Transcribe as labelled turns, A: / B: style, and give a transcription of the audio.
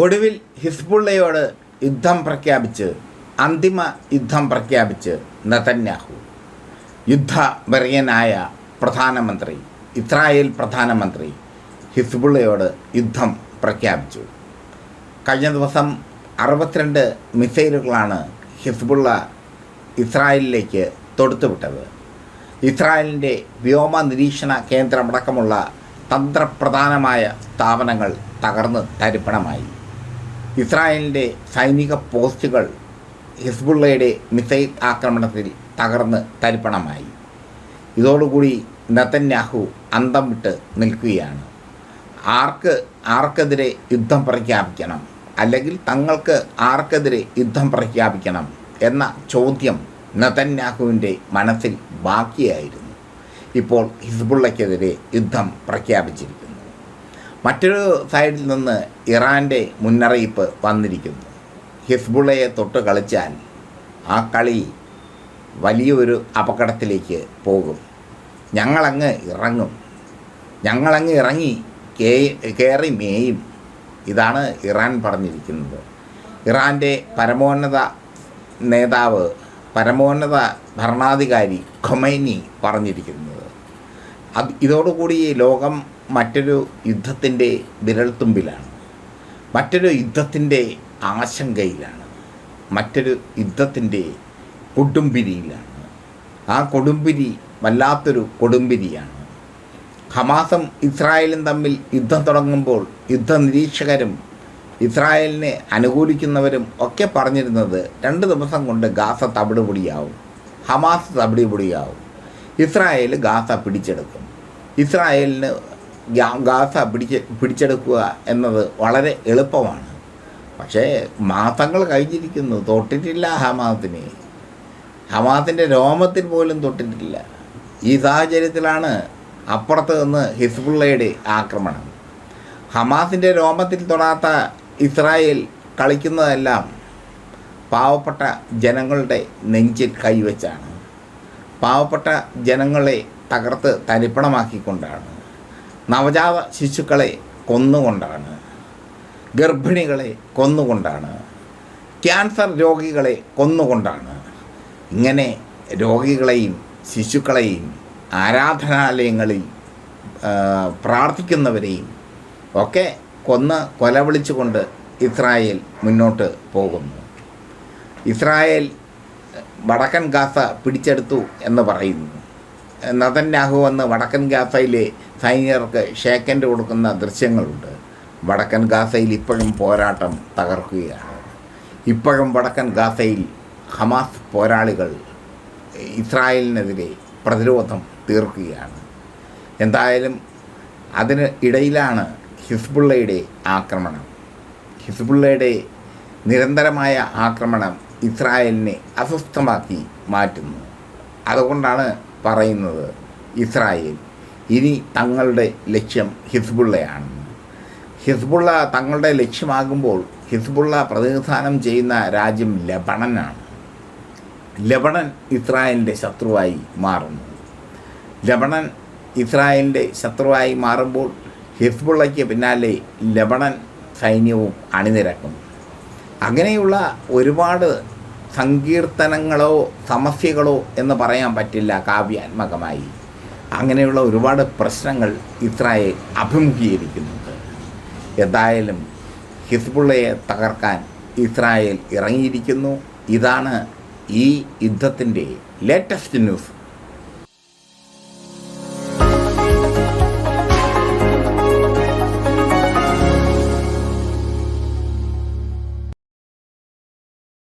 A: ഒടുവിൽ ഹിസ്ബുള്ളയോട് യുദ്ധം പ്രഖ്യാപിച്ച് അന്തിമ യുദ്ധം പ്രഖ്യാപിച്ച് നതന്യാഹു യുദ്ധവര്യനായ പ്രധാനമന്ത്രി ഇസ്രായേൽ പ്രധാനമന്ത്രി ഹിസ്ബുള്ളയോട് യുദ്ധം പ്രഖ്യാപിച്ചു. കഴിഞ്ഞ ദിവസം അറുപത്തിരണ്ട് മിസൈലുകളാണ് ഹിസ്ബുള്ള ഇസ്രായേലിലേക്ക് തൊടുത്തുവിട്ടത്. ഇസ്രായേലിന്റെ വ്യോമ നിരീക്ഷണ കേന്ദ്രമടക്കമുള്ള തന്ത്രപ്രധാനമായ സ്ഥാപനങ്ങൾ തകർന്ന് തരിപ്പണമായി. ഇസ്രായേലിന്റെ സൈനിക പോസ്റ്റുകൾ ഹിസ്ബുള്ളയുടെ മിസൈൽ ആക്രമണത്തിൽ തകർന്ന് തരിപ്പണമായി. ഇതോടുകൂടി നത്തന്യാഹു അന്തം വിട്ട് നിൽക്കുകയാണ്. ആർക്ക് ആർക്കെതിരെ യുദ്ധം പ്രഖ്യാപിക്കണം? അല്ലെങ്കിൽ തങ്ങൾക്ക് ആർക്കെതിരെ യുദ്ധം പ്രഖ്യാപിക്കണം എന്ന ചോദ്യം നതന്യാഹുവിന്റെ മനസ്സിൽ ബാക്കിയായിരുന്നു. ഇപ്പോൾ ഹിസ്ബുള്ളയ്ക്കെതിരെ യുദ്ധം പ്രഖ്യാപിച്ചിരിക്കുന്നു. മറ്റൊരു സൈഡിൽ നിന്ന് ഇറാന്റെ മുന്നറിയിപ്പ് വന്നിരിക്കുന്നു. ഹിസ്ബുളയെ തൊട്ട് കളിച്ചാൽ ആ കളി വലിയൊരു അപകടത്തിലേക്ക് പോകും. ഞങ്ങളങ്ങ് ഇറങ്ങും. ഞങ്ങളങ്ങ് ഇറങ്ങി കേ കയറി മേയും. ഇതാണ് ഇറാൻ പറഞ്ഞിരിക്കുന്നത്. ഇറാന്റെ പരമോന്നത നേതാവ് പരമോന്നത ഭരണാധികാരി ഖൊമൈനി പറഞ്ഞിരിക്കുന്നത്. അത് ഇതോടുകൂടി ലോകം മറ്റൊരു യുദ്ധത്തിന്റെ വിരൽത്തുമ്പിലാണ്. മറ്റൊരു യുദ്ധത്തിന്റെ ആശങ്കയിലാണ്. മറ്റൊരു യുദ്ധത്തിന്റെ കൊടുമ്പിരിയിലാണ്. ആ കൊടുമ്പിരി വല്ലാത്തൊരു കൊടുമ്പിരിയാണ്. ഹമാസും ഇസ്രായേലും തമ്മിൽ യുദ്ധം തുടങ്ങുമ്പോൾ യുദ്ധ നിരീക്ഷകരും ഇസ്രായേലിനെ അനുകൂലിക്കുന്നവരും ഒക്കെ പറഞ്ഞിരുന്നത് രണ്ട് ദിവസം കൊണ്ട് ഗാസ തവിടുപൊടിയാവും. ഹമാസ് തവിടുപൊടിയാവും. ഇസ്രായേൽ ഗാസ പിടിച്ചെടുക്കും. ഇസ്രായേലിന് ഗാസ പിടിച്ച് പിടിച്ചെടുക്കുക എന്നത് വളരെ എളുപ്പമാണ്. പക്ഷേ മാസങ്ങൾ കഴിഞ്ഞിരിക്കുന്നു തൊട്ടിട്ടില്ല ഹമാസിനെ. ഹമാസിന്റെ രോമത്തിൽ പോലും തൊട്ടിട്ടില്ല. ഈ സാഹചര്യത്തിലാണ് അപ്പുറത്ത് നിന്ന് ഹിസ്ബുള്ളയുടെ ആക്രമണം. ഹമാസിന്റെ രോമത്തിൽ തൊടാത്ത ഇസ്രായേൽ കളിക്കുന്നതെല്ലാം പാവപ്പെട്ട ജനങ്ങളുടെ നെഞ്ചിൽ കൈവച്ചാണ്. പാവപ്പെട്ട ജനങ്ങളെ തകർത്ത് തരിപ്പണമാക്കിക്കൊണ്ടാണ്. നവജാത ശിശുക്കളെ കൊന്നുകൊണ്ടാണ് ഗർഭിണികളെ കൊന്നുകൊണ്ടാണ് ക്യാൻസർ രോഗികളെ കൊന്നുകൊണ്ടാണ്. ഇങ്ങനെ രോഗികളെയും ശിശുക്കളെയും ആരാധനാലയങ്ങളിൽ പ്രാർത്ഥിക്കുന്നവരെയും ഒക്കെ കൊന്ന് കൊലവിളിച്ചുകൊണ്ട് ഇസ്രായേൽ മുന്നോട്ട് പോകുന്നു. ഇസ്രായേൽ വടക്കൻ ഗാസ പിടിച്ചെടുത്തു എന്ന് പറയുന്നു. നതന്യാഹു വന്ന് വടക്കൻ ഗാസയിലെ സൈനികർക്ക് ഷേക്കൻഡ് കൊടുക്കുന്ന ദൃശ്യങ്ങളുണ്ട്. വടക്കൻ ഗാസയിൽ ഇപ്പോഴും പോരാട്ടം തകർക്കുകയാണ്. ഇപ്പോഴും വടക്കൻ ഗാസയിൽ ഹമാസ് പോരാളികൾ ഇസ്രായേലിനെതിരെ പ്രതിരോധം തീർക്കുകയാണ്. എന്തായാലും അതിന് ഇടയിലാണ് ഹിസ്ബുള്ളയുടെ ആക്രമണം. ഹിസ്ബുള്ളയുടെ നിരന്തരമായ ആക്രമണം ഇസ്രായേലിനെ അസ്വസ്ഥമാക്കി മാറ്റുന്നു. അതുകൊണ്ടാണ് പറയുന്നത് ഇസ്രായേൽ. ഇനി തങ്ങളുടെ ലക്ഷ്യം ഹിസ്ബുള്ളയാണ്. ഹിസ്ബുള്ള തങ്ങളുടെ ലക്ഷ്യമാകുമ്പോൾ ഹിസ്ബുള്ള പ്രതിനിധാനം ചെയ്യുന്ന രാജ്യം ലബണനാണ്. ലബണൻ ഇസ്രായേലിന്റെ ശത്രുവായി മാറുന്നു. ലബണൻ ഇസ്രായേലിന്റെ ശത്രുവായി മാറുമ്പോൾ ഹിസ്ബുള്ളയ്ക്ക് പിന്നാലെ ലബണൻ സൈന്യവും അണിനിരക്കും അങ്ങനെയുള്ള ഒരുപാട് സങ്കീർത്തനങ്ങളോ സമസ്യകളോ എന്ന് പറയാൻ പറ്റില്ല കാവ്യാത്മകമായി. അങ്ങനെയുള്ള ഒരുപാട് പ്രശ്നങ്ങൾ ഇസ്രായേൽ അഭിമുഖീകരിക്കുന്നുണ്ട്. എന്തായാലും ഹിസ്ബുള്ളയെ തകർക്കാൻ ഇസ്രായേൽ ഇറങ്ങിയിരിക്കുന്നു. ഇതാണ് ഈ യുദ്ധത്തിന്റെ ലേറ്റസ്റ്റ് ന്യൂസ്